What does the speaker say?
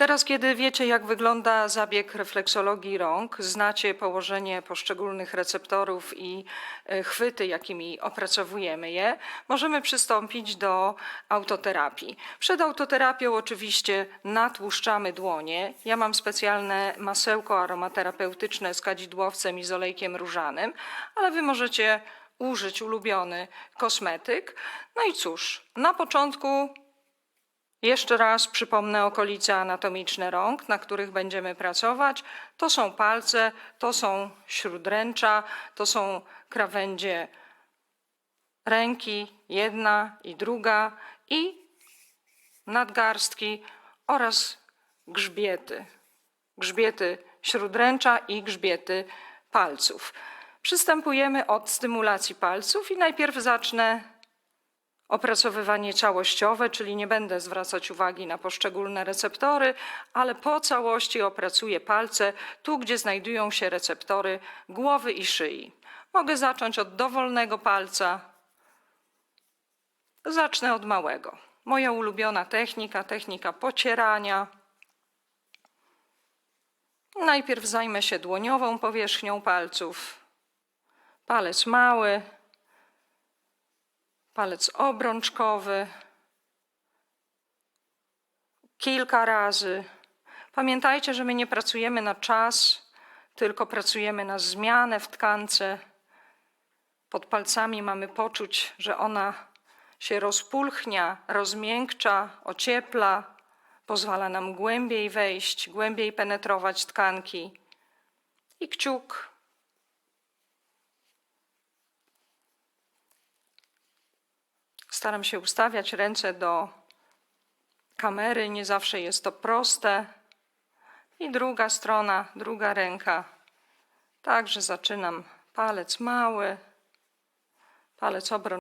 Teraz, kiedy wiecie, jak wygląda zabieg refleksologii rąk, znacie położenie poszczególnych receptorów i e, chwyty, jakimi opracowujemy je, możemy przystąpić do autoterapii. Przed autoterapią oczywiście natłuszczamy dłonie. Ja mam specjalne masełko aromaterapeutyczne z kadzidłowcem i z olejkiem różanym, ale wy możecie użyć ulubiony kosmetyk. No i cóż, na początku jeszcze raz przypomnę okolice anatomiczne rąk, na których będziemy pracować. To są palce, to są śródręcza, to są krawędzie ręki, jedna i druga, i nadgarstki oraz grzbiety. Grzbiety śródręcza i grzbiety palców. Przystępujemy od stymulacji palców i najpierw zacznę opracowywanie całościowe, czyli nie będę zwracać uwagi na poszczególne receptory, ale po całości opracuję palce tu, gdzie znajdują się receptory głowy i szyi. Mogę zacząć od dowolnego palca. Zacznę od małego. Moja ulubiona technika, technika pocierania. Najpierw zajmę się dłoniową powierzchnią palców. Palec mały, palec obrączkowy. Kilka razy. Pamiętajcie, że my nie pracujemy na czas, tylko pracujemy na zmianę w tkance. Pod palcami mamy poczuć, że ona się rozpulchnia, rozmiękcza, ociepla, pozwala nam głębiej wejść, głębiej penetrować tkanki. I kciuk. Staram się ustawiać ręce do kamery, nie zawsze jest to proste. I druga strona, druga ręka. Także zaczynam palec mały, palec obrączkowy.